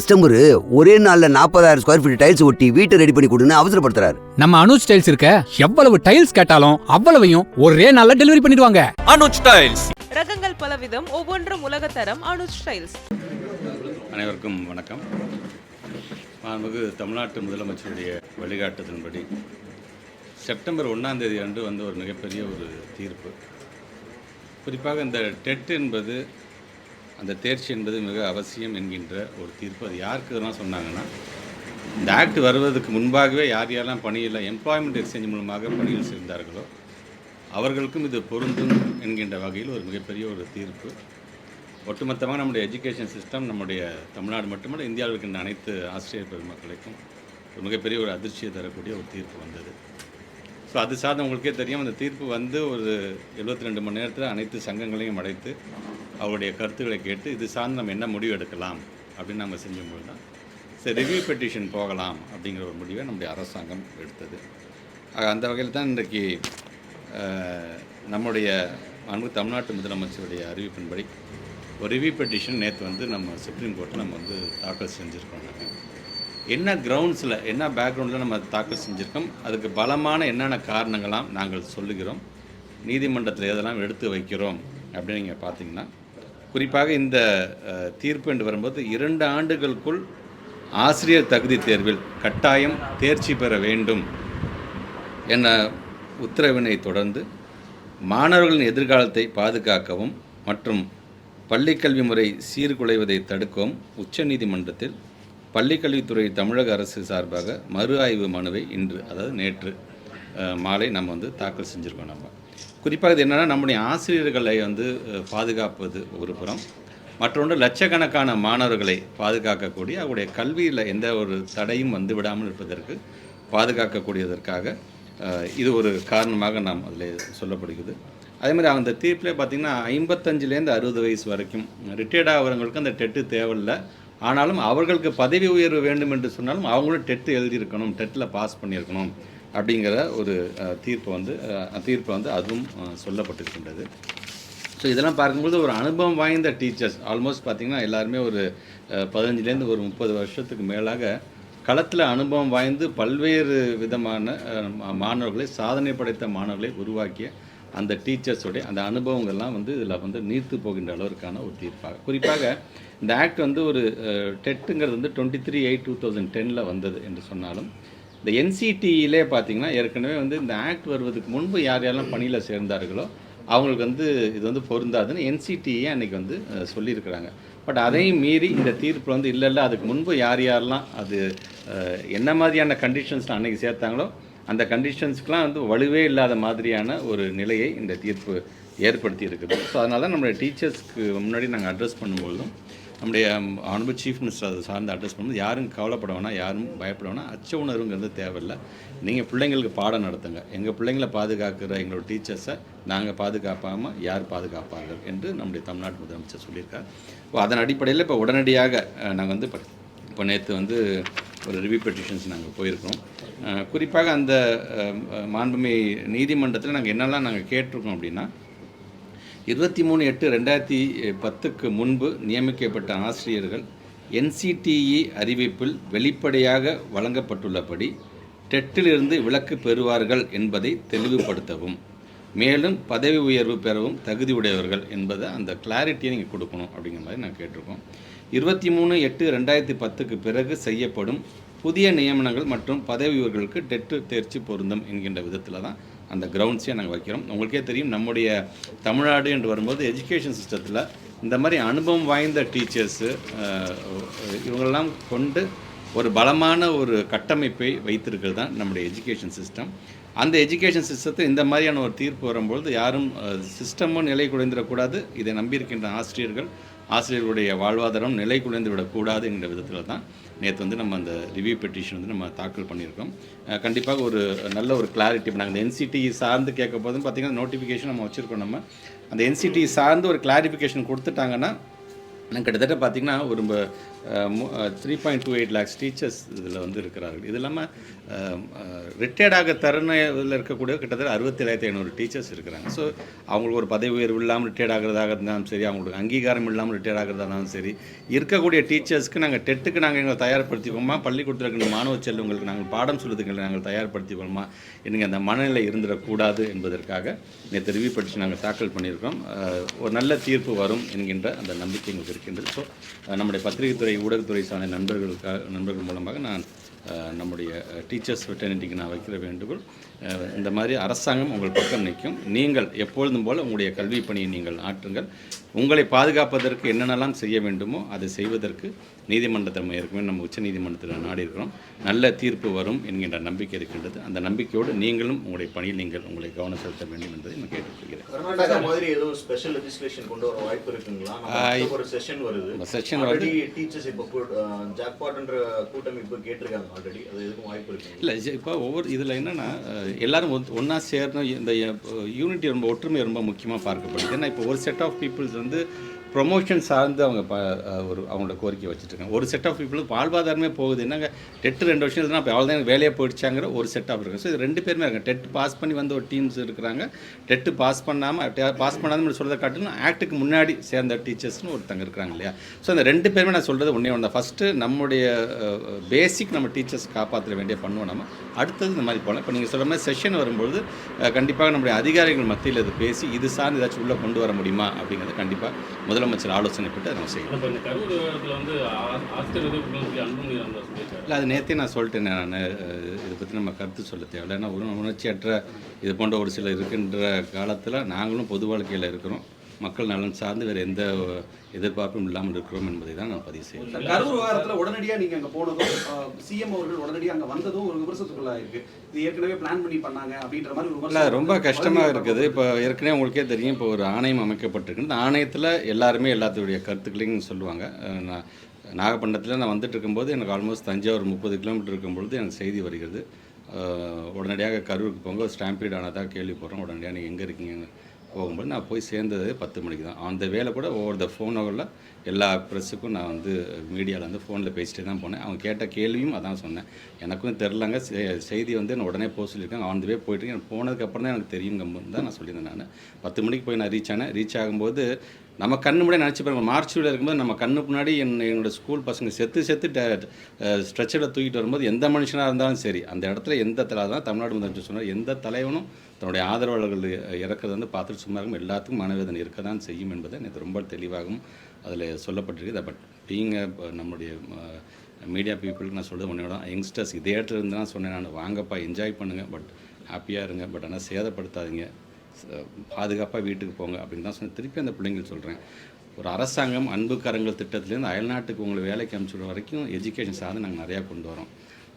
Customer ஒரே நாள்ல நாற்பதாயிரம் ஸ்கொயர் ஃபீட் டைல்ஸ் ஒட்டி வீட்டை ரெடி பண்ணி கொடுன்னு அவசரப்படுத்துறாரு. நம்ம அனுஜ் டைல்ஸ் இருக்க எவ்வளவு டைல்ஸ் கேட்டாலும் அவ்வளவையும் ஒரே நாள்ல டெலிவரி பண்ணிடுவாங்க. அனுஜ் டைல்ஸ் ரகங்கள் பலவிதம் ஒவ்வொன்றும் உலகத்தரம் அனுஜ் ஸ்டைல்ஸ் அனைவருக்கும் வணக்கம். மாண்புமிகு தமிழ்நாட்டு முதலமைச்சருடைய வழிகாட்டுதலின்படி செப்டம்பர் ஒன்றாம் தேதி அன்று வந்த ஒரு மிகப்பெரிய ஒரு தீர்ப்பு. குறிப்பாக இந்த டெட் என்பது அந்த தேர்ச்சி என்பது மிக அவசியம் என்கின்ற ஒரு தீர்ப்பு. அது யாருக்கு இதெல்லாம் சொன்னாங்கன்னா இந்த ஆக்ட் வருவதற்கு முன்பாகவே யார் யாரெல்லாம் பணியில் எம்ப்ளாய்மெண்ட் எக்ஸ்சேஞ்ச் மூலமாக பணியில் சேர்ந்தார்களோ அவர்களுக்கும் இது பொருந்தும் என்கின்ற வகையில் ஒரு மிகப்பெரிய ஒரு தீர்ப்பு. ஒட்டுமொத்தமாக நம்முடைய எஜுகேஷன் சிஸ்டம் நம்முடைய தமிழ்நாடு மட்டுமல்ல இந்தியாவில் இருக்கின்ற அனைத்து ஆசிரியர் பெருமக்களுக்கும் ஒரு மிகப்பெரிய ஒரு அதிர்ச்சியை தரக்கூடிய ஒரு தீர்ப்பு வந்தது. ஸோ அது சார்ந்த உங்களுக்கே தெரியும் அந்த தீர்ப்பு வந்து ஒரு 72 ரெண்டு மணி நேரத்தில் அனைத்து சங்கங்களையும் அடைத்து அவருடைய கருத்துக்களை கேட்டு இது சார்ந்து நம்ம என்ன முடிவு எடுக்கலாம் அப்படின்னு நம்ம செஞ்சும்போது தான் சரி ரிவ்யூ பெட்டிஷன் போகலாம் அப்படிங்கிற ஒரு முடிவை நம்முடைய அரசாங்கம் எடுத்தது. ஆக அந்த வகையில் தான் இன்றைக்கு நம்முடைய அன்பு தமிழ்நாட்டு முதலமைச்சருடைய அறிவிப்பின்படி ஒரு ரிவ்யூ பெட்டிஷன் நேற்று வந்து நம்ம சுப்ரீம் கோர்ட்டில் நம்ம வந்து தாக்கல் செஞ்சுருக்கோம் நாங்கள் என்ன கிரவுண்ட்ஸில் என்ன பேக்ரவுண்டில் நம்ம தாக்கல் செஞ்சுருக்கோம்? அதுக்கு பலமான என்னென்ன காரணங்களாம் நாங்கள் சொல்லுகிறோம். நீதிமன்றத்தில் எதெல்லாம் எடுத்து வைக்கிறோம் அப்படின்னு நீங்கள் பார்த்தீங்கன்னா குறிப்பாக இந்த தீர்ப்பு என்று வரும்போது இரண்டு ஆண்டுகளுக்குள் ஆசிரியர் தகுதி தேர்வில் கட்டாயம் தேர்ச்சி பெற வேண்டும் என உத்தரவினை தொடர்ந்து மாணவர்களின் எதிர்காலத்தை பாதுகாக்கவும் மற்றும் பள்ளிக்கல்வி முறை சீர்குலைவதை தடுக்கவும் உச்சநீதிமன்றத்தில் பள்ளிக்கல்வித்துறை தமிழக அரசு சார்பாக மறு ஆய்வு மனுவை இன்று அதாவது நேற்று மாலை நம்ம வந்து தாக்கல் செஞ்சுருக்கோம் நம்ம. குறிப்பாக இது என்னென்னா நம்முடைய ஆசிரியர்களை வந்து பாதுகாப்பது ஒரு புறம். மற்றொன்று லட்சக்கணக்கான மாணவர்களை பாதுகாக்கக்கூடிய அவருடைய கல்வியில் எந்த ஒரு தடையும் வந்து விடாமல் இருப்பதற்கு பாதுகாக்கக்கூடியதற்காக இது ஒரு காரணமாக நாம் அதில் சொல்லப்படுகிறது. அதே மாதிரி அந்த தீர்ப்பில் பார்த்திங்கன்னா ஐம்பத்தஞ்சிலேருந்து அறுபது வயசு வரைக்கும் ரிட்டையர்ட் ஆகிறவங்களுக்கு அந்த டெட்டு தேவையில்லை. ஆனாலும் அவர்களுக்கு பதவி உயர்வு வேண்டும் என்று சொன்னாலும் அவங்களும் டெட்டு எழுதியிருக்கணும் டெட்டில் பாஸ் பண்ணியிருக்கணும் அப்படிங்கிற ஒரு தீர்ப்பு வந்து தீர்ப்பு வந்து அதுவும் சொல்லப்பட்டிருக்கின்றது. ஸோ இதெல்லாம் பார்க்கும்போது ஒரு அனுபவம் வாய்ந்த டீச்சர்ஸ் ஆல்மோஸ்ட் பார்த்திங்கன்னா எல்லாருமே ஒரு பதினஞ்சுலேருந்து ஒரு முப்பது வருஷத்துக்கு மேலாக களத்தில் அனுபவம் வாய்ந்து பல்வேறு விதமான மாணவர்களை சாதனை படைத்த மாணவர்களை உருவாக்கிய அந்த டீச்சர்ஸோடைய அந்த அனுபவங்கள்லாம் வந்து இதில் வந்து நீர்த்து போகின்ற அளவிற்கான ஒரு தீர்ப்பாக. குறிப்பாக இந்த ஆக்ட் வந்து ஒரு டெட்டுங்கிறது வந்து twenty three eight two thousand டெனில் வந்தது என்று சொன்னாலும் இந்த என்சிடியிலே பார்த்தீங்கன்னா ஏற்கனவே வந்து இந்த ஆக்ட் வருவதுக்கு முன்பு யார் யாரெல்லாம் பணியில் சேர்ந்தார்களோ அவங்களுக்கு வந்து இது வந்து பொருந்தாதுன்னு என்சிடியே அன்றைக்கி வந்து சொல்லியிருக்கிறாங்க. பட் அதையும் மீறி இந்த தீர்ப்பு வந்து இல்லை இல்லை அதுக்கு முன்பு யார் யாரெல்லாம் அது என்ன மாதிரியான கண்டிஷன்ஸ் அன்றைக்கி சேர்த்தாங்களோ அந்த கண்டிஷன்ஸ்க்கெலாம் வந்து வலுவே இல்லாத மாதிரியான ஒரு நிலையை இந்த தீர்ப்பு ஏற்படுத்தி இருக்குது ஸோ அதனால தான் நம்மளுடைய டீச்சர்ஸ்க்கு முன்னாடி நாங்கள் அட்ரஸ் பண்ணும்பொழுதும் நம்முடைய ஆனபு சீஃப் மினிஸ்டர் அதை சார்ந்து அட்ரஸ் பண்ணும்போது யாரும் கவலைப்பட வேணாம் யாரும் பயப்பட வேணாம். அச்ச உணர்வுங்கிறது தேவையில்லை. நீங்கள் பிள்ளைங்களுக்கு பாடம் நடத்துங்க. எங்கள் பிள்ளைங்களை பாதுகாக்கிற எங்களோட டீச்சர்ஸை நாங்கள் பாதுகாப்பாமல் யார் பாதுகாப்பார்கள் என்று நம்முடைய தமிழ்நாட்டு முதலமைச்சர் சொல்லியிருக்கார். ஸோ அதன் அடிப்படையில் இப்போ உடனடியாக நாங்கள் வந்து இப்போ நேற்று வந்து ஒரு ரிவ்யூ பெட்டிஷன்ஸ் நாங்கள் போயிருக்கோம். குறிப்பாக அந்த மாண்புமை நீதிமன்றத்தில் நாங்கள் என்னெல்லாம் நாங்கள் கேட்டிருக்கோம் அப்படின்னா இருபத்தி மூணு எட்டு ரெண்டாயிரத்தி பத்துக்கு முன்பு நியமிக்கப்பட்ட ஆசிரியர்கள் என்சிடிஇ அறிவிப்பில் வெளிப்படையாக வழங்கப்பட்டுள்ளபடி டெட்டிலிருந்து விலக்கு பெறுவார்கள் என்பதை தெளிவுபடுத்தவும் மேலும் பதவி உயர்வு பெறவும் தகுதியுடையவர்கள் என்பதை அந்த கிளாரிட்டியை நீங்கள் கொடுக்கணும் அப்படிங்கிற மாதிரி நான் கேட்டிருக்கோம். இருபத்தி மூணு எட்டு ரெண்டாயிரத்தி பத்துக்கு பிறகு செய்யப்படும் புதிய நியமனங்கள் மற்றும் பதவி உயர்வுகளுக்கு டெட்டு தேர்ச்சி பொருந்தும் என்கின்ற விதத்தில் தான் அந்த கிரவுண்ட்ஸே நாங்கள் வைக்கிறோம். உங்களுக்கே தெரியும் நம்முடைய தமிழ்நாடு என்று வரும்போது எஜுகேஷன் சிஸ்டத்தில் இந்த மாதிரி அனுபவம் வாய்ந்த டீச்சர்ஸு இவங்களெல்லாம் கொண்டு ஒரு பலமான ஒரு கட்டமைப்பை வைத்திருக்கிறது தான் நம்முடைய எஜுகேஷன் சிஸ்டம் அந்த எஜுகேஷன் சிஸ்டத்தை இந்த மாதிரியான ஒரு தீர்ப்பு வரும்பொழுது யாரும் சிஸ்டமும் நிலை குலைந்திடக்கூடாது இதை நம்பியிருக்கின்ற ஆசிரியர்கள் ஆசிரியர்களுடைய வாழ்வாதாரம் நிலை குலைந்து விடக்கூடாது என்கிற விதத்தில் தான் நேற்று வந்து நம்ம அந்த ரிவ்யூ பெட்டிஷன் வந்து நம்ம தாக்கல் பண்ணியிருக்கோம். கண்டிப்பாக ஒரு நல்ல ஒரு கிளாரிட்டி இப்போ நாங்கள் இந்த என்சிடி சார்ந்து கேட்க போதும். பார்த்தீங்கன்னா நோட்டிஃபிகேஷன் நம்ம வச்சுருக்கோம் நம்ம. அந்த என்சிடி சார்ந்து ஒரு கிளாரிஃபிகேஷன் கொடுத்துட்டாங்கன்னா நான் கிட்டத்தட்ட பார்த்திங்கன்னா ஒரு three point two eight lakhs teachers இதில் வந்து இருக்கிறார்கள். இது இல்லாமல் ரிட்டையர்டாக தருணத்தில் இருக்கக்கூடிய கிட்டத்தட்ட அறுபத்தேழாயிரத்தி ஐநூறு டீச்சர்ஸ் இருக்கிறாங்க. ஸோ அவங்களுக்கு ஒரு பதவி உயர்வு இல்லாமல் ரிட்டையர்ட் ஆகிறதாக இருந்தாலும் சரி அவங்களுக்கு அங்கீகாரம் இல்லாமல் ரிட்டையர்ட் ஆகிறதா இருந்தாலும் சரி இருக்கக்கூடிய டீச்சர்ஸ்க்கு நாங்கள் டெட்டுக்கு நாங்கள் எங்களை தயார்படுத்திக்கோமா? பள்ளிக்கூடத்தில் இருக்கிற மாணவ செல்வங்களுக்கு நாங்கள் பாடம் சொல்லுறதுக்கு நாங்கள் தயார்படுத்திக்கோமா? எனக்கு அந்த மனநிலை இருந்துடக்கூடாது என்பதற்காக நேற்று ரிவ்யூ படித்து நாங்கள் தாக்கல் பண்ணியிருக்கோம் ஒரு நல்ல தீர்ப்பு வரும் என்கின்ற அந்த நம்பிக்கை எங்களுக்கு இருக்கின்றது. ஸோ நம்முடைய பத்திரிகை துறை ஊடகத்துறை சார்ந்த நண்பர்களுக்காக நண்பர்கள் மூலமாக நான் நம்முடைய டீச்சர்ஸ் வெட்டர்னிட்டிக்கு நான் வைக்கிற வேண்டுகோள் இந்த மாதிரி அரசாங்கம் உங்கள் பக்கம் நிற்கும். நீங்கள் எப்பொழுதும் போல் உங்களுடைய கல்வி பணியை நீங்கள் ஆற்றுங்கள். உங்களை பாதுகாப்பதற்கு என்னென்னலாம் செய்ய வேண்டுமோ அதை செய்வதற்கு நீதிமன்றத்தை நம்ம ஏற்கனவே நம்ம உச்ச நீதிமன்றத்தில் நாடி இருக்கிறோம். நல்ல தீர்ப்பு வரும் என்கின்ற நம்பிக்கை இருக்கின்றது. அந்த நம்பிக்கையோடு நீங்களும் உங்களுடைய பணியில் நீங்கள் உங்களை கவனம் செலுத்த வேண்டும் என்பதை நான் கேட்டுக்கொள்கிறேன். செஷன் வருது. இந்த session ஆல்ரெடி டீச்சர்ஸ் இப்போ ஜாக்பாட்ன்ற கூட்டம் இப்போ கேட்டிருக்காங்க. ஆல்ரெடி. அது எதுக்கும் வாய்ப்பு இருக்கு. இல்லை இப்போ ஒவ்வொரு இதில் என்னென்னா எல்லாரும் ஒன்றா சேரணும் இந்த யூனிட்டி ரொம்ப ஒற்றுமை ரொம்ப முக்கியமாக பார்க்கப்படுது. ஏன்னா இப்போ ஒரு செட் ஆஃப் பீப்புள்ஸ் வந்து ப்ரொமோஷன் சார்ந்து அவங்க ப ஒரு அவங்களோட கோரிக்கை வச்சுட்ருக்காங்க ஒரு செட் ஆஃப் பீப்புளுக்கு வாழ்வாதாரமே போகுது. என்னங்க? டெட்டு ரெண்டு வருஷம் இருந்தால் அப்போ அவ்வளோதான் வேலையை போயிடுச்சாங்கிற ஒரு செட் ஆஃப் இருக்குது ஸோ இது ரெண்டு பேருமே இருக்காங்க. டெட் பாஸ் பண்ணி வந்த ஒரு டீம்ஸ் இருக்கிறாங்க. டெட்டு பாஸ் பண்ணாமல் பாஸ் பண்ணாமல் சொல்கிறத காட்டிலும் ஆக்ட்டுக்கு முன்னாடி சேர்ந்த டீச்சர்ஸ்னு ஒருத்தங்க இருக்கிறாங்க இல்லையா? ஸோ அந்த ரெண்டு பேருமே நான் சொல்கிறது ஒன்றே ஒன்று ஃபஸ்ட்டு நம்முடைய பேசிக் நம்ம டீச்சர்ஸ் காப்பாற்ற வேண்டிய பண்ணுவோம் நம்ம. அடுத்தது இந்த மாதிரி போகலாம் இப்போ நீங்கள் சொல்கிற மாதிரி செஷன் வரும்பொழுது கண்டிப்பாக நம்முடைய அதிகாரிகள் மத்தியில் இது பேசி இது சார்ந்து ஏதாச்சும் உள்ளே கொண்டு வர முடியுமா அப்படிங்கிறது கண்டிப்பாக முதலமைச்சர் ஆலோசனை பெற்று அதை செய்யணும் இல்லை அது நேற்றே நான் சொல்லிட்டேன் நான் இதை பற்றி நம்ம கருத்து சொல்ல தேவையில்லை. ஏன்னா உணர்ச்சியற்ற இது போன்ற ஒரு சில இருக்கின்ற காலத்தில் நாங்களும் பொது வாழ்க்கையில் இருக்கிறோம். மக்கள் நலன் சார்ந்து வேறு எந்த எதிர்பார்ப்பும் இல்லாமல் இருக்கிறோம் என்பதை தான் நான் பதிவு செய்கிறேன். கரூர் விவகாரத்துல உடனடியா நீங்க அங்க போனதும் சிஎம் அவர்கள் உடனடியா அங்க வந்ததும் ஒரு விமர்சனத்துக்குள்ள இருக்கு. இது ஏற்கனவே பிளான் பண்ணி பண்ணாங்க அப்படின்ற மாதிரி ஒரு இல்லை ரொம்ப கஷ்டமாக இருக்குது. இப்போ ஏற்கனவே உங்களுக்கே தெரியும் இப்போ ஒரு ஆணையம் அமைக்கப்பட்டிருக்கு. இந்த ஆணையத்தில் எல்லாருமே எல்லாத்துடைய கருத்துக்களையும் சொல்லுவாங்க. நான் நாகப்பட்டினத்தில் நான் வந்துட்டு இருக்கும்போது எனக்கு ஆல்மோஸ்ட் தஞ்சாவூர் முப்பது கிலோமீட்டர் இருக்கும்பொழுது எனக்கு செய்தி வருகிறது. உடனடியாக கரூருக்கு போங்க. ஸ்டாம்பீட் ஆனதாக கேள்விப்படுறோம். உடனடியாக நீங்கள் எங்கே இருக்கீங்க போகும்போது நான் போய் சேர்ந்தது பத்து மணிக்கு தான். அந்த வேலை கூட ஓவர் த ஃபோனில் எல்லா ப்ரெஸ்ஸுக்கும் நான் வந்து மீடியாவில் வந்து ஃபோனில் பேசிட்டே தான் போனேன். அவங்க கேட்ட கேள்வியும் அதான் சொன்னேன். எனக்கும் தெரிலங்க. செ- செய்தி வந்து நான் உடனே போக சொல்லியிருக்காங்க. ஆன் வே போயிட்டு எனக்கு போனதுக்கப்புறம் தான் எனக்கு தெரியுங்க தான் நான் சொல்லியிருந்தேன் நான். பத்து மணிக்கு போய் நான் ரீச் ஆனேன். ரீச் ஆகும்போது நம்ம கண்ணு முன்னாடி நினச்சி பாருங்க. மார்ச் இருக்கும்போது நம்ம கண்ணு முன்னாடி என் என்னோடய ஸ்கூல் பசங்க செத்து செத்து ஸ்ட்ரெச்சரில் தூக்கிட்டு வரும்போது எந்த மனுஷனாக இருந்தாலும் சரி அந்த இடத்துல எந்த தலை தான் தமிழ்நாடு முதலமைச்சர் சொன்னார் எந்த தலைவனும் தன்னுடைய ஆதரவாளர்கள் இறக்கிறது வந்து பார்த்துட்டு சும்மா இருக்கும் எல்லாத்துக்கும் மனவேதனை இருக்க தான் செய்யும் என்பதை எனக்கு ரொம்ப தெளிவாகவும் அதில் சொல்லப்பட்டிருக்குது பட் பீங்க நம்முடைய மீடியா பீப்புளுக்கு நான் சொல்கிறது ஒன்றே யங்ஸ்டர்ஸ் இதே இடத்துல இருந்து தான் சொன்னேன் நான். வாங்கப்பா என்ஜாய் பண்ணுங்கள் பட் ஹாப்பியாக இருங்க பட் ஆனால் சேதப்படுத்தாதீங்க. பாதுகாப்பாக வீட்டுக்கு போங்க அப்படின்னு தான் சொன்னேன். திருப்பி அந்த பிள்ளைங்களுக்கு சொல்கிறேன் ஒரு அரசாங்கம் அன்பு கரங்கள் திட்டத்துலேருந்து அயல்நாட்டுக்கு உங்களை வேலைக்கு அனுப்பிச்சுடுற வரைக்கும் எஜுகேஷன் சார்ந்து நாங்கள் நிறையா கொண்டு வரோம்.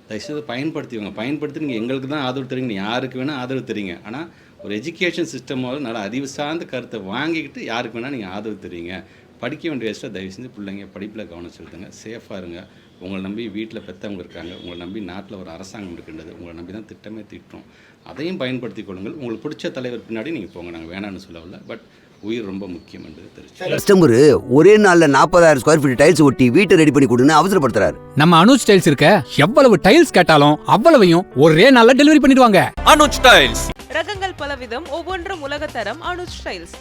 தயவுசெய்து பயன்படுத்திவங்க பயன்படுத்தி நீங்கள் எங்களுக்கு தான் ஆதரவு தரீங்க நீ யாருக்கு வேணால் ஆதரவு தரீங்க ஆனால் ஒரு எஜுகேஷன் சிஸ்டமோட நல்லா அறிவு சார்ந்த கருத்தை வாங்கிக்கிட்டு யாருக்கு வேணால் நீங்கள் ஆதரவு தரீங்க படிக்க வேண்டிய வயசில் தயவு செஞ்சு பிள்ளைங்க படிப்பில் கவனம் செலுத்துங்க. சேஃபாக இருங்க. உங்களை நம்பி வீட்டில் பெற்றவங்க இருக்காங்க. உங்களை நம்பி நாட்டில் ஒரு அரசாங்கம் இருக்கின்றது. உங்களை நம்பி தான் திட்டமே திட்டுறோம். அதையும் பயன்படுத்தி கொள்ளுங்கள். உங்களுக்கு பிடிச்ச தலைவர் பின்னாடி நீங்கள் போங்க. நாங்கள் வேணாம்னு சொல்லவில்லை. பட் உயிர் ரொம்ப முக்கியம் என்பது தெரிஞ்சு கஸ்டமர் ஒரே நாள்ல நாற்பதாயிரம் ஸ்கொயர் ஃபீட் டைல்ஸ் ஒட்டி வீட்டை ரெடி பண்ணி கொடுன்னு அவசரப்படுத்துறாரு. நம்ம அனுஜ் டைல்ஸ் இருக்க எவ்வளவு டைல்ஸ் கேட்டாலும் அவ்வளவையும் ஒரே நாள்ல டெலிவரி பண்ணிடுவாங்க. அனுஜ் டைல்ஸ் ரகங்கள் பலவிதம் ஒவ்வொன்றும் உலகத்தரம் அனுஜ் டைல்ஸ்